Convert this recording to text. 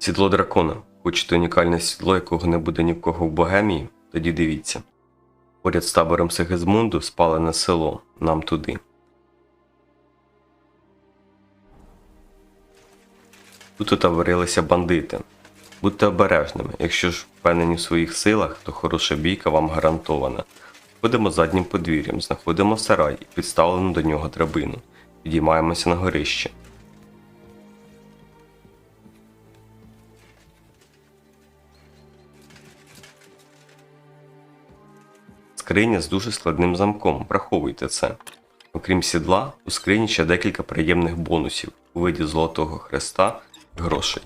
Сідло дракона. Хочете унікальне сідло, якого не буде ні в кого в Богемії? Тоді дивіться. Поряд з табором Сигизмунду спалене село. Нам туди. Тут отаварилися бандити. Будьте обережними. Якщо ж впевнені в своїх силах, то хороша бійка вам гарантована. Ходимо заднім подвір'ям, знаходимо сарай і підставлену до нього драбину. Підіймаємося на горище. Скриня з дуже складним замком, враховуйте це. Окрім сідла, у скрині ще декілька приємних бонусів у виді золотого хреста і грошей.